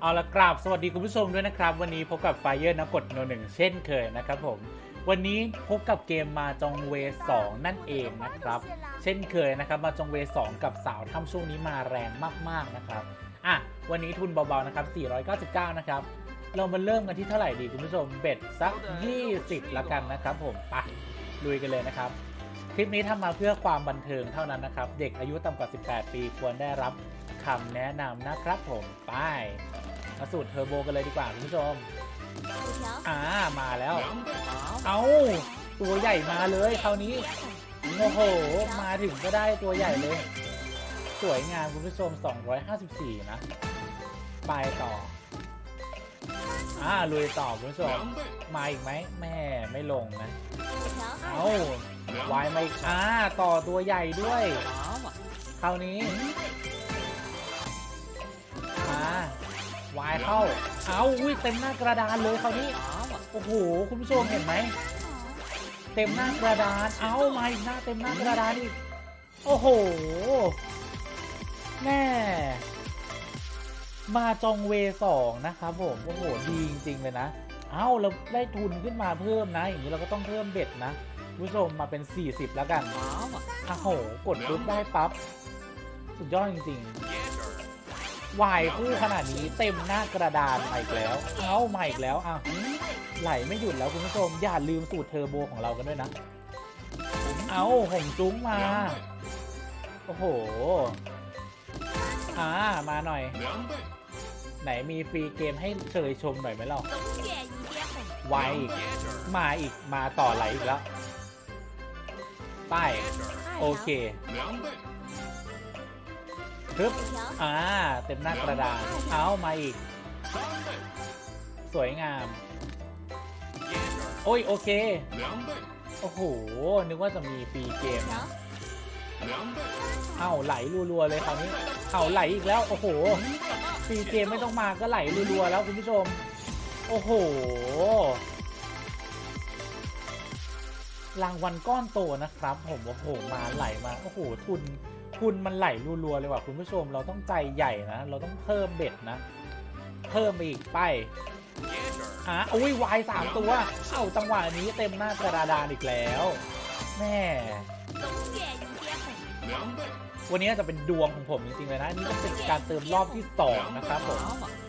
เอาละกราบสวัสดีคุณผู้ชมด้วยนะครับ วันนี้พบกับไฟเยอร์นักกดโนหนึ่งเช่นเคยนะครับผม วันนี้พบกับเกมมาจองเว2นั่นเองนะครับ เช่นเคยนะครับ มาจองเว2กับสาวถ้ำช่วงนี้มาแรงมากๆนะครับอะวันนี้ทุนเบาๆนะครับ 499 นะครับ เรามาเริ่มกันที่เท่าไหร่ดีคุณผู้ชมเบ็ดสัก 20ละกันนะครับ ผมไปลุยกันเลยนะครับ คลิปนี้ทำมาเพื่อความบันเทิงเท่านั้นนะครับ เด็กอายุต่ำกว่า 18 ปีควรได้รับคำแนะนำนะครับผมไป มาสูตรเทอร์โบกันเลยดีกว่าคุณผู้ชมอ่ามาแล้ว เอาตัวใหญ่มาเลยคราวนี้โอ้โห มาถึงก็ได้ตัวใหญ่เลย สวยงามคุณผู้ชม 254 นะ ไปต่อ อ่าลุยต่อคุณผู้ชม มาอีกไหมแม่ไม่ลงนะ เอาวายมาอีกอ่าต่อตัวใหญ่ด้วย คราวนี้ วายเข้า เอาอุ้ยเต็มหน้ากระดานเลยคราวนี้ โอ้โห คุณผู้ชมเห็นไหม เต็มหน้ากระดาน เอามาอีกหน้าเต็มหน้ากระดานอีก โอ้โห แม่มาจองเวสองนะครับผม โอ้โห ดีจริง ๆ เลยนะ เอาเราได้ทุนขึ้นมาเพิ่มนะ อย่างนี้เราก็ต้องเพิ่มเบ็ดนะคุณผู้ชมมาเป็น 40 แล้วกัน โอ้โห กดปุ๊บได้ปั๊บ สุดยอดจริง ๆ วายคู่ขนาดนี้เต็มหน้ากระดานมาอีกแล้ว เอามาอีกแล้วอะไหลไม่หยุดแล้วคุณผู้ชม อย่าลืมสูตรเทอร์โบของเรากันด้วยนะ เอาหงจุ้งมา โอ้โห อ่า มาหน่อย ไหนมีฟรีเกมให้เชยชมหน่อยไหมเราไวอีกมาอีก มาต่อไหลอีกแล้วไปโอเค ฮึบอ่า เต็มหน้ากระดานเอามาอีก สวยงาม โอ้ย โอเค โอ้โห นึกว่าจะมีฟรีเกม เอาไหลรัวๆเลยคราวนี้เอาไหลอีกแล้ว โอ้โห ฟรีเกมไม่ต้องมาก็ไหลรัวๆแล้วคุณผู้ชม โอ้โห รางวัลก้อนโตนะครับ ผม โอ้โห มาไหลมา โอ้โห ทุน ทุนมันไหลรัวๆเลยว่ะคุณผู้ชมเราต้องใจใหญ่นะ เราต้องเพิ่มเบ็ดนะ เพิ่มไปอีกไปอะอุ้ยวายสามตัว เอ้าจังหวะนี้เต็มหน้ากระดานอีกแล้วแม่วันนี้จะเป็นดวงของผมจริงๆเลยนะนี่ก็เป็นการเติมรอบที่สองนะครับผม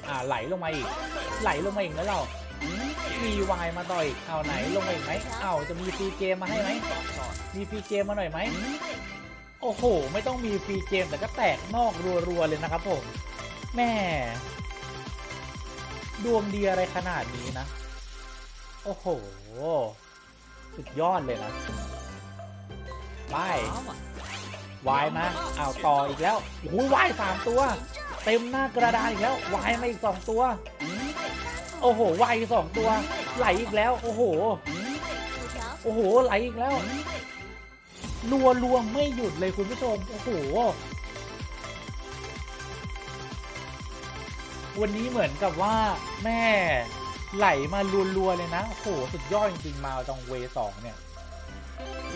อ่าไหลลงมาอีก ไหลลงมาอีกแล้วเรามีวายมาต่ออีกเอาไหนลงมาอีกไหมเอาจะมีฟรีเกมมาให้ไหมมีฟรีเกมมาหน่อยไหม โอ้โห ไม่ต้องมีฟรีเกมแต่ก็แตกนอกรัวๆเลยนะครับผมแม่ดวงดีอะไรขนาดนี้นะ โอ้โห สุดยอดเลยนะไปวายมาอ้าวต่ออีกแล้วโอ้โหวายสามตัว เต็มหน้ากระดานอีกแล้ววายมาอีกสองตัว โอ้โหวายอีกสองตัว ไหลอีกแล้ว โอ้โห โอ้โห ไหลอีกแล้ว รัวรัวไม่หยุดเลยคุณผู้ชม โอ้โห วันนี้เหมือนกับว่าแม่ไหลมารัวๆเลยนะ โอ้โห สุดยอดจริงๆ มาจองเวสองเนี่ย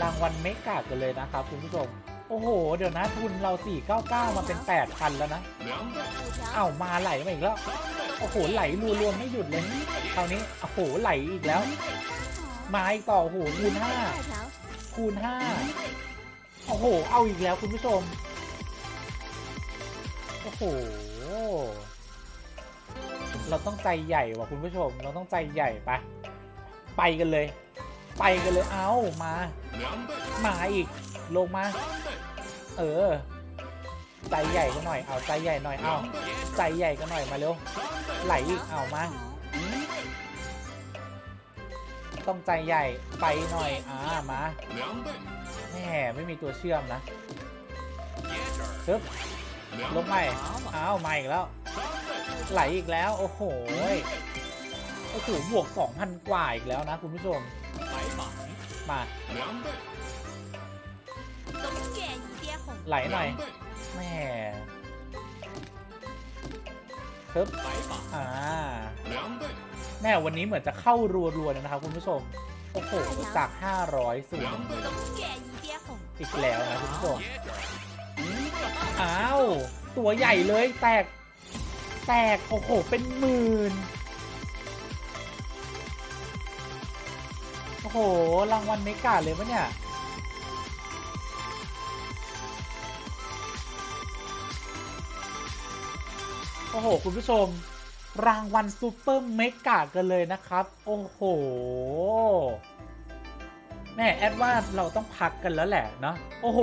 รางวัลเมกากันเลยนะครับคุณผู้ชม โอ้โห เดี๋ยวนะทุนเรา 499 มาเป็น8,000แล้วนะ เอ้ามาไหลมาอีกแล้ว โอ้โห ไหลรัวๆไม่หยุดเลยคราวนี้ โอ้โห ไหลอีกแล้ว มาอีกต่อ โอ้โหคูณ5 คูณ5โอ้โห เอาอีกแล้วคุณผู้ชม โอ้โห เราต้องใจใหญ่ว่ะคุณผู้ชม เราต้องใจใหญ่ไปไปกันเลย ไปกันเลย เอามา มาอีก ลงมา เออ ใจใหญ่กันหน่อย เอาใจใหญ่หน่อย เอาใจใหญ่กันหน่อยมาเร็ว ไหลอีก เอามา ต้องใจใหญ่ไปหน่อย อ่า มาแหมไม่มีตัวเชื่อมนะซึบลงไปอ้าวมาอีกแล้ว ไหลอีกแล้ว โอ้โหยโอ้โหบวก 2,000 กว่าอีกแล้วนะคุณผู้ชม มาไหลหน่อยแหม่ปึ๊บอ่า แม่วันนี้เหมือนจะเข้ารัวๆเลยนะครับคุณผู้ชม โอ้โห จาก 500สู่อีกแล้วนะคุณผู้ชม อ้าว ตัวใหญ่เลยแตก แตก โอ้โห เป็นหมื่น โอ้โห รางวัลเมกาเลยวะเนี่ยโอ้โห คุณผู้ชม รางวัลซูเปอร์เมกากันเลยนะครับ โอ้โห แม่แอดว่าเราต้องพักกันแล้วแหละเนาะ โอ้โห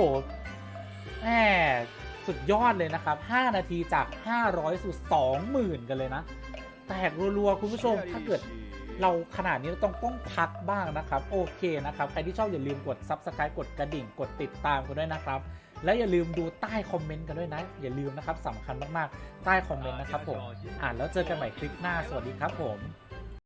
แม่สุดยอดเลยนะครับ 5 นาทีจาก 500 สู่ 20,000 กันเลยนะ แตกรัวๆ คุณผู้ชม ถ้าเกิดเราขนาดนี้เราต้องต้องพักบ้างนะครับ โอเคนะครับ ใครที่ชอบอย่าลืมกด Subscribe กดกระดิ่ง กดติดตามกันด้วยนะครับ แล้วอย่าลืมดูใต้คอมเมนต์กันด้วยนะ อย่าลืมนะครับสำคัญมากๆ ใต้คอมเมนต์นะครับผม อ่านแล้วเจอกันใหม่คลิปหน้า สวัสดีครับผม